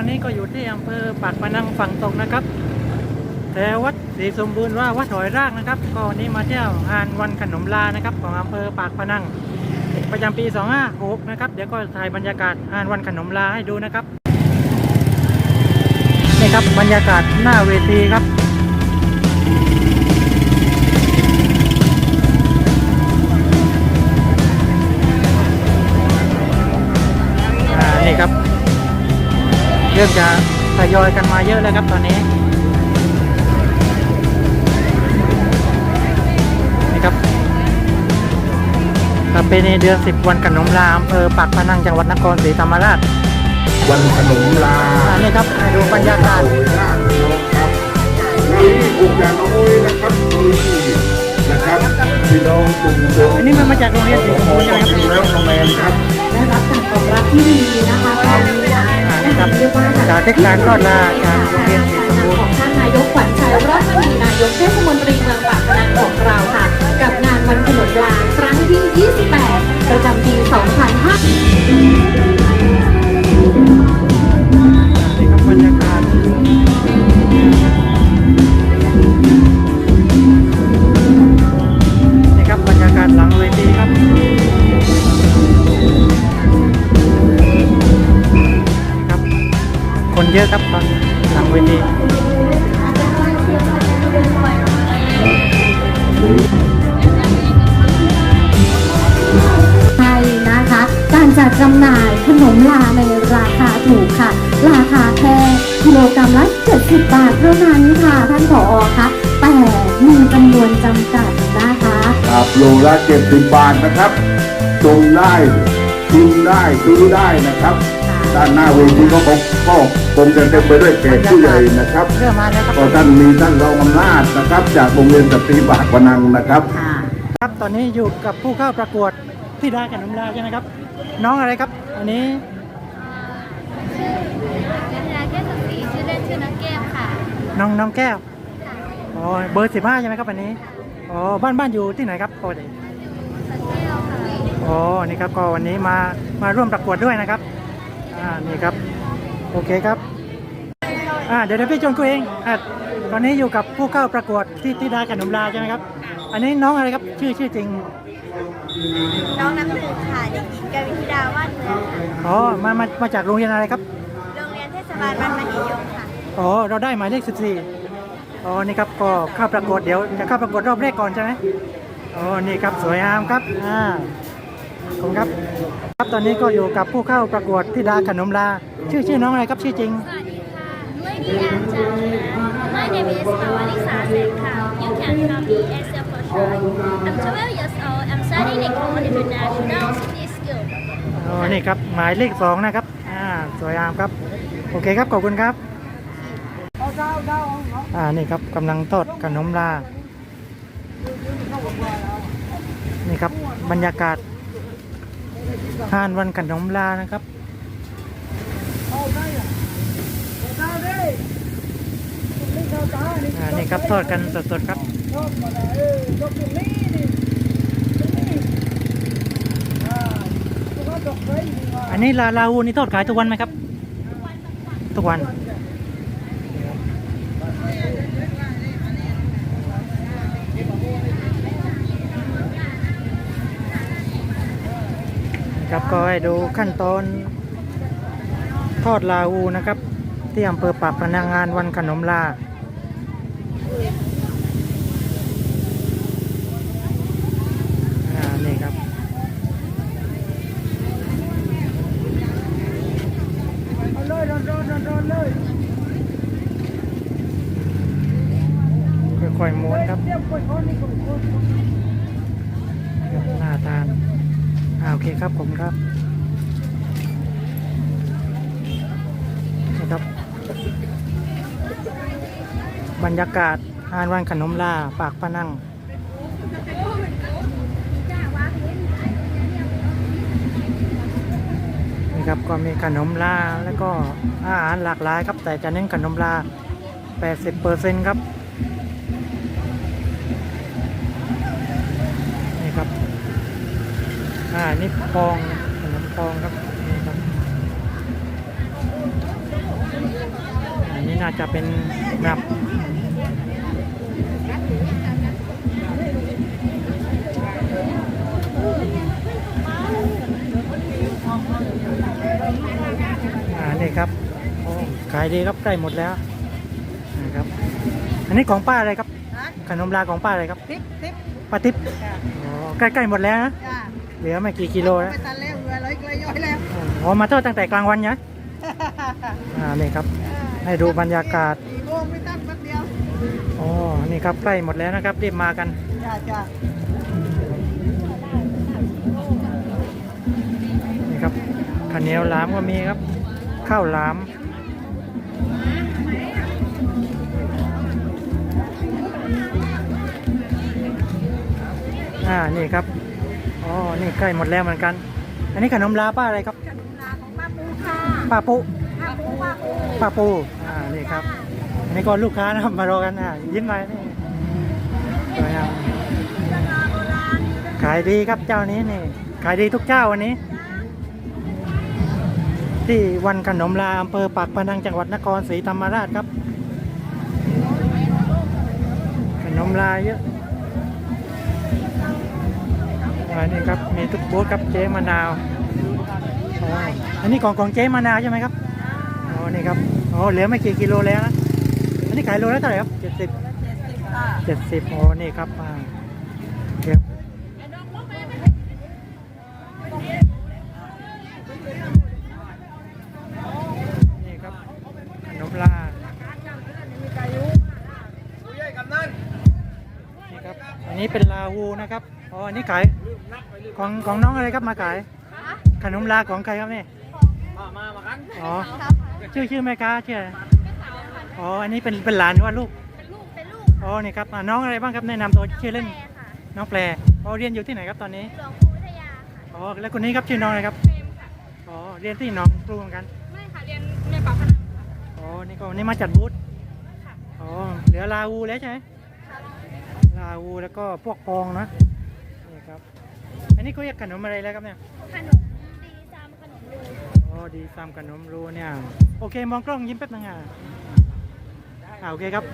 อนนี้ก็อยู่ที่อำเภอปากพนังฝั่งตกนะครับแต่วัดศรีสมบูรณ์ว่าวัดหอยรากนะครับ ก็วันนี้มาเที่ยวงานวันขนมลานะครับ ของอำเภอปากพนัง ประจำปี 256นะครับ เดี๋ยวก็ถ่ายบรรยากาศงานวันขนมลาให้ดูนะครับนี่ครับบรรยากาศหน้าเวทีครับ ริ่มจะทยอยกันมาเยอะแล้วครับตอนนี้นี่ครับประเพณีเดือนสิบวันขนมลาอำเภอปากพนังจังหวัดนครศรีธรรมราชวันขนมลาอ่านี่ครับให้ดูบรรยากาศโอ้ยล่างน้องครับนี่กลุ่มอย่างน้อยนะครับนี่นะครับพี่น้องกลุ่มเดิมอันนี้มันมาจากโรงเรียนศรีสมบูรณ์ใช่ไหมครับแล้วน้องแมนครับได้รับการตอบรับที่ดีนะคะตอนนี้ นะคะอ่ารับเรียกว่าจากเทศกาลรอดลาจากโรงเรียนศรีสมบูรของท่านนายกขวัญชัยรอดมณีนายกเทศมนตรีเมืองปากพนังของเราค่ะ กับงานวันขนมลาครั้งที่ 28 ประจำปี 2500 เยอะครับตอนหลังเวทีใช่นะคะ การจัดจำหน่ายขนมลาในราคาถูกค่ะ ราคาแค่กิโลกรัมละ 70 บาทเท่านั้นค่ะ ท่านผอคะแต่มีจำนวนจำกัดนะคะครับโลละเจ็ดสิบบาทนะครับจงได้กินได้ซื้อได้นะครับ ด้านหน้าเวทีก็คงก็คงจะเต็มไปด้วยแขกผู้ใหญ่นะครับเริ่มมาแล้วครับก็ท่านมีท่านรองอำนาจนะครับ จากโรงเรียนสตรีบากพนังนะครับครับตอนนี้อยู่กับผู้เข้าประกวดที่ได้กับน้ำลาใช่ไหมครับ น้องอะไรครับ อันนี้ชื่อนักแก้วสสีชื่อเล่นชื่อนักเกมค่ะ น้องน้องแก้วอ๋อเบอร์สิบห้าใช่ไหมครับอันนี้อ๋อบ้านบ้านอยู่ที่ไหนครับปกติสันแก้วค่ะอ๋อนี่ครับก็วันนี้มามาร่วมประกวดด้วยนะครับ อ่านี่ครับ โอเคครับ อ่าเดี๋ยวเดี๋ยวพี่จนกูเองอะตอนนี้อยู่กับผู้เข้าประกวดที่ที่ได้กับน้ำลาใช่ไหมครับ อันนี้น้องอะไรครับ ชื่อชื่อจริง น้องน้ำหนึ่งค่ะเด็กหญิงกวิธิดาว่านเมืองค่ะอ๋อ มามามาจากโรงเรียนอะไรครับ โรงเรียนเทศบาลบ้านมณียงค่ะ อ๋อ เราได้หมายเลข 14 อ๋อ นี่ครับ ก็เข้าประกวดเดี๋ยวจะเข้าประกวดรอบแรกก่อนใช่ไหมอ๋อ นี่ครับ สวยงามครับ อ่า ขอบคุณครับ ครับตอนนี้ก็อยู่กับผู้เข้าประกวดที่ดาขนมลา ชื่อชื่อน้องอะไรครับชื่อจริง สวัสดีค่ะ Lady Angel My name is Awalisa Sekha You can call me Asia for short I'm 12 years old I'm studying Econ International City School อ๋อนี่ครับหมายเลขสองนะครับอ่าสวยงามครับ โอเคครับขอบคุณครับอ่านี่ครับกำลังทอดขนมลา นี่ครับบรรยากาศ งานวันขนนมลานะครับอ่านี่ครับทอดกันสดๆครับอันนี้ลาลาอูนี่ทอดขายทุกวันไหมครับ ทุกวัน ก็ให้ดูขั้นตอนทอดลาวูนะครับ ที่อำเภอปากพนังงานวันขนมลา นี่ครับ ค่อยๆม้วนครับน่าทานอ่าโอเครับผมครับนี่ครับ บรรยากาศงานวันขนมลาปากพนังนี่ครับก็มีขนมลาแล้วก็อาหารหลากหลายครับแต่จะเน้นขนมลา 80%ครับ นี่ครับ อ่านี่ปองขนมปองครับนี่ครับน่าจะเป็นนับอ่านี่ครับโอ้ขายดีครับใกล้หมดแล้วนะครับ อันนี้ของป้าอะไรครับ ขนมลาของป้าอะไรครับทิปทิปป้าติ๊บจ้ะอ๋อใกล้ๆหมดแล้วนะจ้า เหลือไม่กี่กิโลแล้วไปตันแล้วเรือเลยเลยย่อยแล้วอ๋อมาทอดตั้งแต่กลางวันเนี่ยอ่านี่ครับ ให้ดูบรรยากาศสี่โมงไม่ตั้งแป๊บเดียวอ๋อนี่ครับใกล้หมดแล้วนะครับรีบมากันจ้าจ้านี่ครับข้าวเหนียวหลามก็มีครับ ข้าวหลามอ่านี่ครับ อ๋อ นี่ใกล้หมดแล้วเหมือนกัน อันนี้ขนมลาป้าอะไรครับ ขนมลาของป้าปูค่ะ ป้าปุป้าปูป้าปูป้าปู อ่า นี่ครับ อันนี้ก็ลูกค้านะครับ มารอกันอ่ายิ้มไปนี่สวยงามตลาดโบราณขายดีครับเจ้านี้นี่ ขายดีทุกเจ้าวันนี้ ที่วันขนมลาอำเภอปากพนังจังหวัดนครศรีธรรมราชครับ ขนมลาเยอะ อันนี้ครับมีทุกบูธครับเจ๊มะนาวอ๋ออันนี้ของของเจ๊มะนาวใช่ไหมครับอ๋อนี่ครับอ๋อเหลือไม่กี่กิโลแล้วนะอันนี้ขายโลละเท่าไหร่ครับเจ็ดสิบค่ะเจ็ดสิบโอ้นี่ครับอ่าเก็บนี่ครับขนมลานี่ครับอันนี้เป็นลาวูนะครับอ๋ออันนี้ขาย ของของน้องอะไรครับมาขาย ขนมลาของใครครับเนี่ยอ๋อชื่อชื่อแม่ค้าชื่ออะไรอ๋ออันนี้เป็นเป็นหลานหรือว่าลูกเป็นลูกเป็นลูกอ๋อนี่ครับอ่าน้องอะไรบ้างครับแนะนำตัวชื่อเล่นแปรค่ะน้องแปรอ๋อเรียนอยู่ที่ไหนครับตอนนี้หลวงปู่วิทยาค่ะอ๋อแล้วคนนี้ครับชื่อน้องอะไรครับเฟรมค่ะอ๋อเรียนที่หน้องครูเหมือนกันไม่ค่ะเรียนเรียนปากพนังค่ะอ๋อนี่ก็วันนี้มาจัดบูธค่ะอ๋อเหลือลาวูแล้วใช่ไหมลาวูแล้วก็พวกปองนะนี่ครับ อันนี้เขาเรียกขนมอะไรแล้วครับเนี่ย ขนมดีซามขนมรูอ๋อ ดีตามขนมรูเนี่ย โอเค มองกล้องยิ้มแป๊บนึงอะอ่าโอเคครับ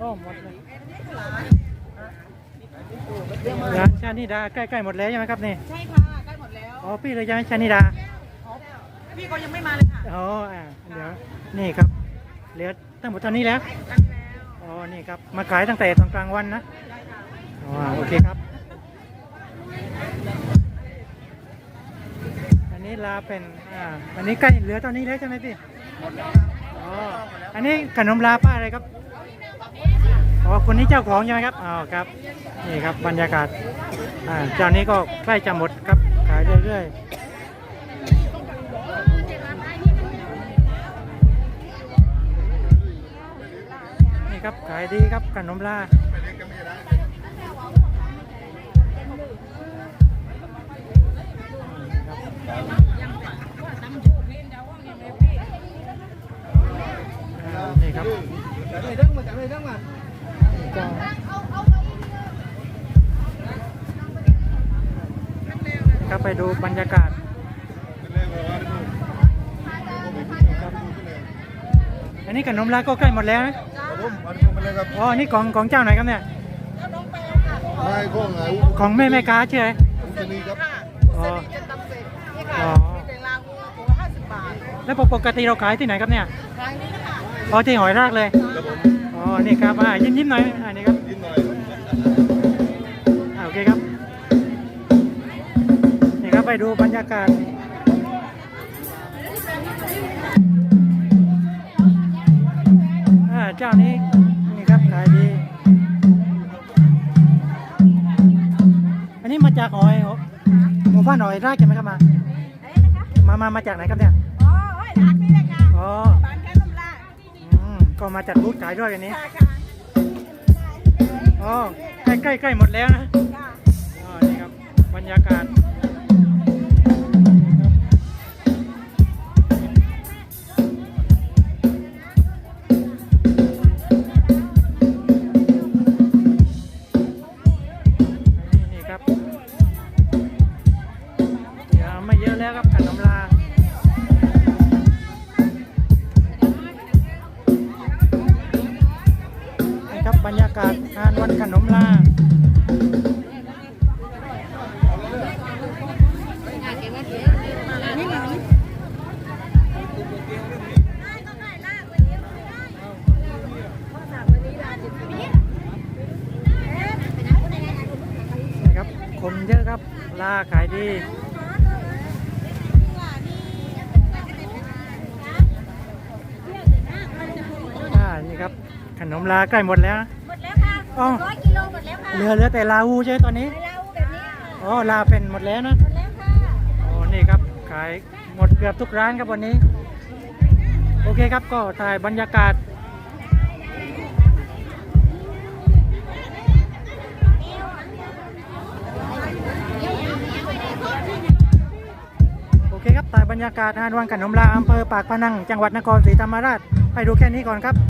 โอ้หมดเลยร้านชานิดาใกล้ๆหมดแล้วใช่ไหมครับนี่ ใช่ค่ะ ใกล้หมดแล้ว อ๋อ พี่เลยใช่ไหมชานิดา พี่ก็ยังไม่มาเลยค่ะ อ๋อ อ่าเดี๋ยว นี่ครับ เหลือตั้งหมดเท่านี้แล้วกันแล้ว อ๋อ นี่ครับ มาขายตั้งแต่ตอนกลางวันนะอ๋อโอเคครับ อันนี้ลาเป็น อ่า อันนี้ใกล้เหลือตอนนี้แล้วใช่ไหมพี่ อ๋อ อันนี้ขนมลาป้าอะไรครับ อ๋อ คนนี้เจ้าของใช่ไหมครับ อ๋อ ครับ นี่ครับบรรยากาศ อ่าเจ้านี้ก็ใกล้จะหมดครับ ขายเรื่อยๆ ครับขายดีครับขนมลานี่ครับก็ไปดูบรรยากาศอันนี้ขนมลาก็ใกล้หมดแล้วนะ ผมอันนี้ผมมาเลยครับอ๋ออันนี้ของของเจ้าไหนครับเนี่ย ไม่ข้องไงของแม่แม่ค้าใช่ไหมอุศนีครับอ๋อ จะตำเสร็จนี่อ๋ค่ะอมีแต่ลาวูตัวห้าสิบบาทแล้วปกติเราขายที่ไหนครับเนี่ยครั้งนี้นะคะอ๋อที่หอยรากเลยครับผมอ๋อ นี่ครับอ่ายิ้มยิ้มหน่อยอ่านี่ครับนิดหน่อยอ่าโอเคครับ นี่ครับไปดูบรรยากาศ เจ้านี้นี่ครับขายดี อันนี้มาจากหอยหมู่บ้านหอยรากใช่ไหมครับมามามามาจากไหนครับเนี่ยอ๋อโอ้ยร้านนี้เลยค่ะอ๋อบ้านแค่ลมลาอืมก็มาจัดบูธขายด้วยอันนี้ค่ะค่ะอ๋อใกล้ใกล้ใกล้หมดแล้วนะค่ะอ๋อนี่ครับบรรยากาศากาศงานวันขนมลาคนเยอะครับลาขายดีนี่ครับ ขนมลาใกล้หมดแล้ว อ๋อร้อยกิโลหมดแล้วค่ะเหลือเหลือแต่ลาหูใช่ไหมตอนนี้ไปแล้วแบบนี้ค่ะอ๋อลาเป็นหมดแล้วนะหมดแล้วค่ะโอ้นี่ครับขายหมดเกือบทุกร้านครับวันนี้ โอเคครับก็ถ่ายบรรยากาศโอเคครับถ่ายบรรยากาศงานวันขนมลาอำเภอปากพนัง จังหวัดนครศรีธรรมราช ไปดูแค่นี้ก่อนครับ